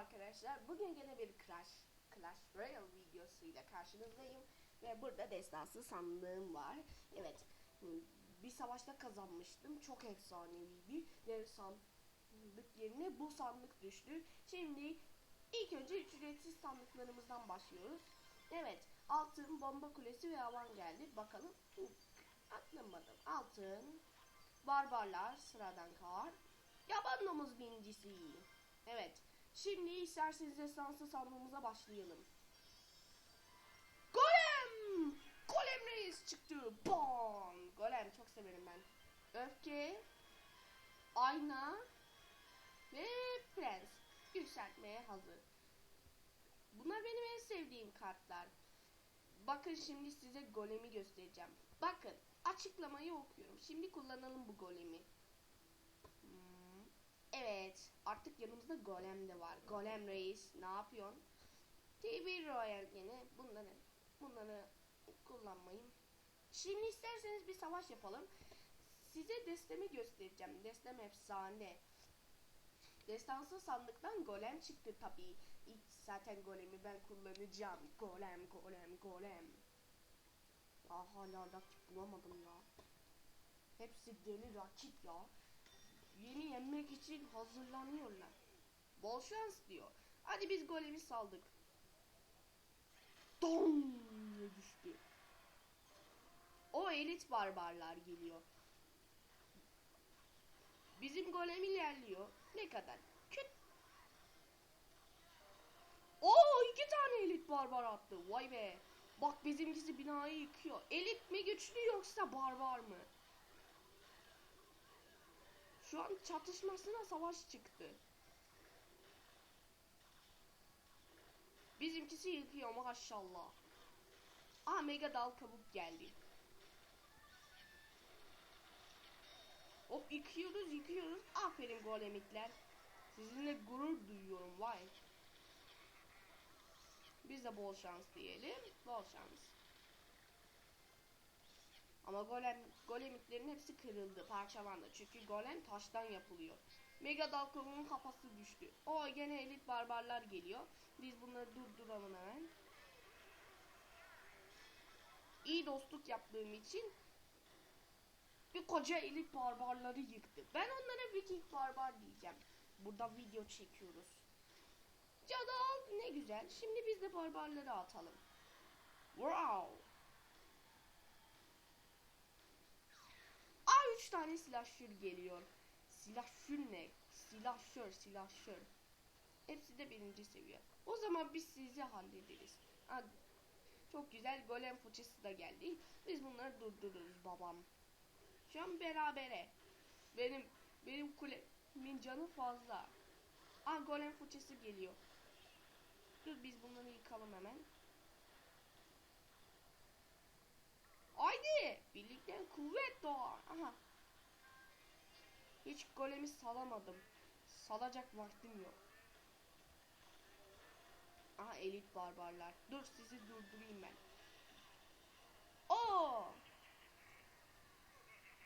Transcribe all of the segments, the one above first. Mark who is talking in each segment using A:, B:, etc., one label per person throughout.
A: arkadaşlar. Bugün gene bir Clash Clash Royale videosuyla karşınızdayım ve burada destansı sandığım var. Evet, bir savaşta kazanmıştım. Çok efsaneviydi. Dev sandık yerine bu sandık düştü. Şimdi ilk önce ücretsiz sandıklarımızdan başlıyoruz. Evet, altın, bomba kulesi ve havan geldi. Bakalım. Atlamadım. Altın, barbarlar, sıradan kar, yaban domuz binicisi. Evet. Şimdi isterseniz destansı sandığımıza başlayalım. Golem! Golem reis çıktı. Bam! Golem çok severim ben. Öfke, ayna ve prens. Yükseltmeye hazır. Bunlar benim en sevdiğim kartlar. Bakın şimdi size golemi göstereceğim. Bakın açıklamayı okuyorum. Şimdi kullanalım bu golemi. Evet artık yanımızda golem de var. Golem reis ne yapıyorsun? TV Royal yine bunları bunları kullanmayın. Şimdi isterseniz bir savaş yapalım. Size destemi göstereceğim. Destem efsane. Destansı sandıktan golem çıktı tabii. İlk zaten golemi ben kullanacağım. Golem, golem, golem. Aa, hala rakip bulamadım ya. Hepsi deli rakip ya. Yeni yenmek için hazırlanıyorlar. Bol şans diyor. Hadi biz golemi saldık. Dom diye düştü. O elit barbarlar geliyor. Bizim golem ilerliyor. Ne kadar? Küt. Oo iki tane elit barbar attı. Vay be. Bak bizimkisi binayı yıkıyor. Elit mi güçlü yoksa barbar mı? Şu an çatışmasına savaş çıktı. Bizimkisi yıkıyor maşallah. Aa mega dal kabuk geldi. Hop yıkıyoruz yıkıyoruz. Aferin golemikler. Sizinle gurur duyuyorum vay. Biz de bol şans diyelim. Bol şans. Ama golem golemiklerin hepsi kırıldı, parçalandı. Çünkü golem taştan yapılıyor. Mega Dalkov'un kafası düştü. O gene elit barbarlar geliyor. Biz bunları durduralım hemen. İyi dostluk yaptığım için bir koca elit barbarları yıktı. Ben onlara Viking barbar diyeceğim. Burada video çekiyoruz. Cadı ne güzel. Şimdi biz de barbarları atalım. Wow. Aa 3 tane silahşör geliyor. Silahşör ne? Silahşör, silahşör. Hepsi de birinci seviye. O zaman biz sizi hallederiz. Ha, çok güzel golem fıçısı da geldi. Biz bunları durdururuz babam. Şu an berabere. Benim benim kulemin canı fazla. Aa golem fıçısı geliyor. Dur biz bunları yıkalım hemen. Haydi birlikten kuvvet doğar. Aha. Hiç golemi salamadım. Salacak vaktim yok. Aha elit barbarlar. Dur sizi durdurayım ben. Oo!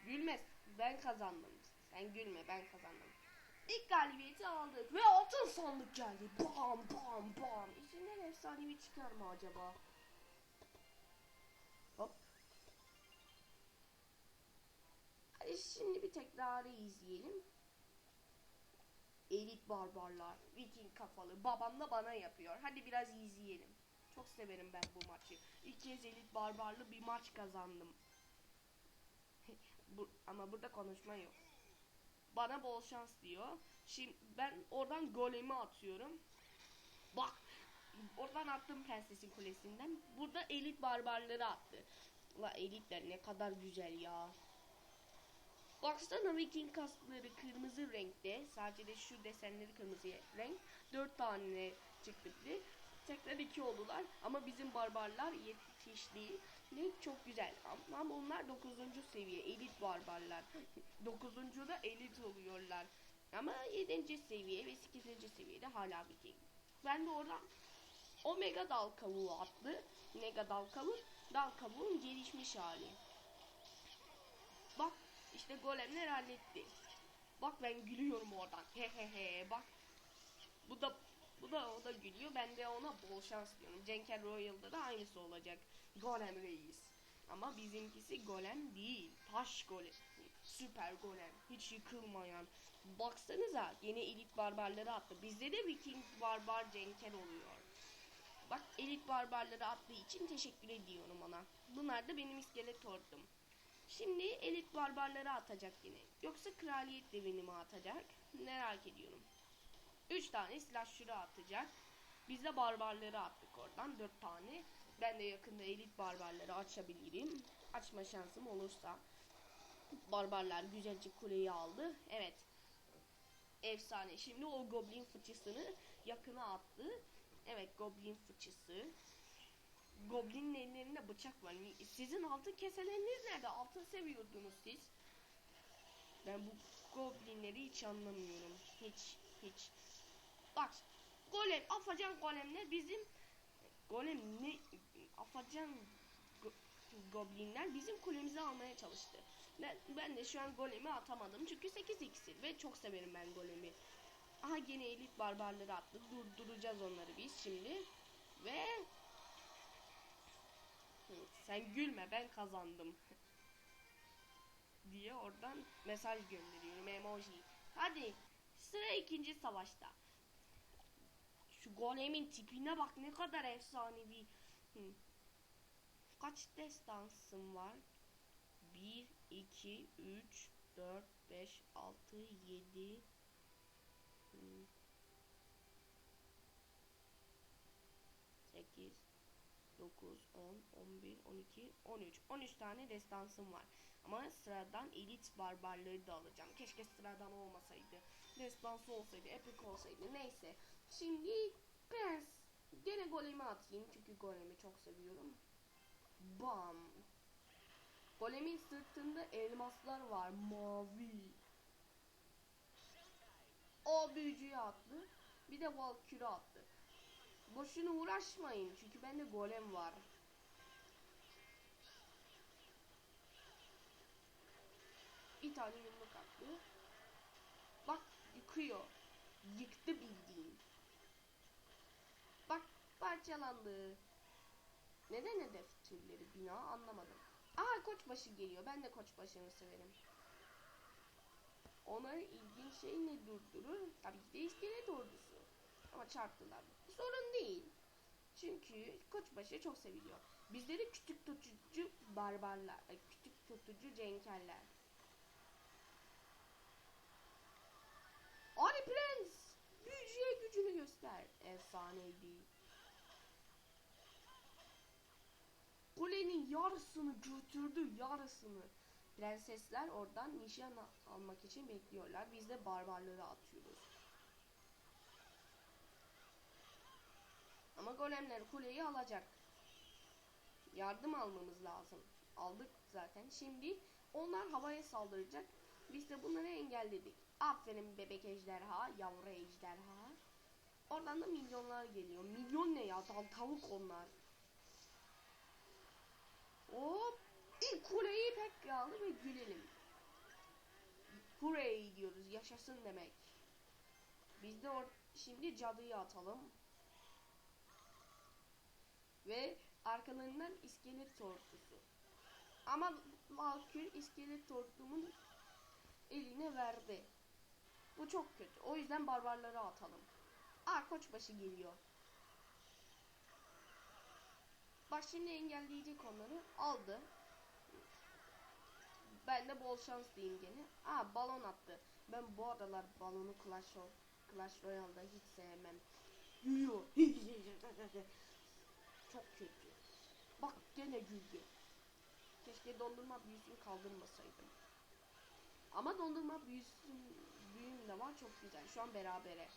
A: Gülmez. Ben kazandım. Sen gülme ben kazandım. İlk galibiyeti aldık ve altın sandık geldi. Bam bam bam. İçinden efsanevi çıkar mı acaba? Şimdi bir tekrarı izleyelim. Elit barbarlar, Viking kafalı, babam da bana yapıyor. Hadi biraz izleyelim. Çok severim ben bu maçı. İlk kez elit barbarlı bir maç kazandım. bu, ama burada konuşma yok. Bana bol şans diyor. Şimdi ben oradan golemi atıyorum. Bak oradan attım prensesin kulesinden. Burada elit barbarları attı. La elitler ne kadar güzel ya. Baksana Viking kaskları kırmızı renkte. Sadece de şu desenleri kırmızı renk. Dört tane çıktı. Tekrar iki oldular. Ama bizim barbarlar yetişti. Ne çok güzel. Ama bunlar 9. seviye elit barbarlar. 9. da elit oluyorlar. Ama 7. seviye ve 8. seviyede hala Viking. Ben de oradan Omega dal kavuğu attı. Mega dal kavuğu. Dal kavuğun gelişmiş hali. İşte golemler halletti. Bak ben gülüyorum oradan. He he he bak. Bu da Bu da o da gülüyor. Ben de ona bol şans diyorum. Cenker Royal'da da aynısı olacak. Golem reis. Ama bizimkisi golem değil. Taş golem. Süper golem. Hiç yıkılmayan. Baksanıza yeni elit barbarları attı. Bizde de Viking barbar Cenker oluyor. Bak elit barbarları attığı için teşekkür ediyorum ona. Bunlar da benim iskelet ordum. Şimdi elit barbarları atacak yine. Yoksa kraliyet devini mi atacak? Merak ediyorum. 3 tane slasher'ı atacak. Biz de barbarları attık oradan 4 tane. Ben de yakında elit barbarları açabilirim. Açma şansım olursa. Barbarlar güzelce kuleyi aldı. Evet. Efsane. Şimdi o goblin fıçısını yakına attı. Evet goblin fıçısı. Goblinin ellerinde bıçak var. Sizin altın keseleriniz nerede? Altın seviyordunuz siz. Ben bu goblinleri hiç anlamıyorum. Hiç hiç. Bak golem afacan golemler bizim golem ne afacan go- goblinler bizim kulemizi almaya çalıştı. Ben, ben de şu an golemi atamadım çünkü 8 iksir ve çok severim ben golemi. Aha gene elit barbarları attı. Durduracağız onları biz şimdi. Ve sen gülme ben kazandım. diye oradan mesaj gönderiyorum emoji. Hadi sıra ikinci savaşta. Şu golemin tipine bak ne kadar efsanevi. Hı. Kaç destansım var? 1, 2, 3, 4, 5, 6, 7, 8, 9, 10, 11, 12, 13. 13 tane destansım var. Ama sıradan elit barbarları da alacağım. Keşke sıradan olmasaydı. Destansı olsaydı, epic olsaydı. Neyse. Şimdi prens. Gene golemi atayım. Çünkü golemi çok seviyorum. Bam. Golemin sırtında elmaslar var. Mavi. O büyücüyü attı. Bir de Valkyrie attı. Boşuna uğraşmayın çünkü bende golem var. Bir tane yumruk attı. Bak yıkıyor. Yıktı bildiğin. Bak parçalandı. Neden hedef türleri bina anlamadım. Aha koçbaşı geliyor. Ben de koçbaşını severim. Onları ilginç şey ne durdurur? Tabii ki de iskelet ordusu. Ama çarptılar. Sorun değil. Çünkü koçbaşı çok seviliyor. Bizleri küçük tutucu barbarlar, küçük tutucu cenkerler. Ali Prens! Büyücüye gücünü göster. Efsaneydi. Kulenin yarısını götürdü, yarısını. Prensesler oradan nişan al- almak için bekliyorlar. Biz de barbarları atıyoruz. Ama golemler kuleyi alacak. Yardım almamız lazım. Aldık zaten. Şimdi onlar havaya saldıracak. Biz de bunları engelledik. Aferin bebek ejderha, yavru ejderha. Oradan da milyonlar geliyor. Milyon ne ya? Dal tavuk onlar. Hop. İlk kuleyi pek aldı ve gülelim. Hooray diyoruz. Yaşasın demek. Biz de or şimdi cadıyı atalım. Ve arkalarından iskelet tortusu. Ama Valkür iskelet tortumun eline verdi. Bu çok kötü. O yüzden barbarları atalım. Aa koçbaşı geliyor. Bak şimdi engelleyecek onları. Aldı. Ben de bol şans diyeyim gene. Aa balon attı. Ben bu aralar balonu Clash, Clash Royale'da hiç sevmem. Yürüyor. Çok kötü. Bak gene güldü. Keşke dondurma büyüsünü kaldırmasaydım. Ama dondurma büyüsün büyüm de var çok güzel. Şu an berabere.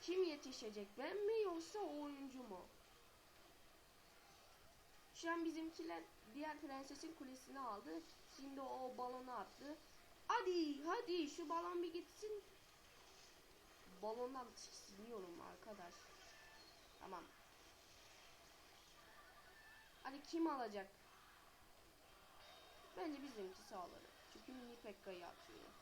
A: Kim yetişecek ben mi yoksa oyuncu mu? Şu an bizimkiler diğer prensesin kulesini aldı. Şimdi o balonu attı. Hadi hadi şu balon bir gitsin. Balondan tiksiniyorum arkadaş. Tamam. Hadi kim alacak? Bence bizimkisi alır. Çünkü mini pekkayı atıyor.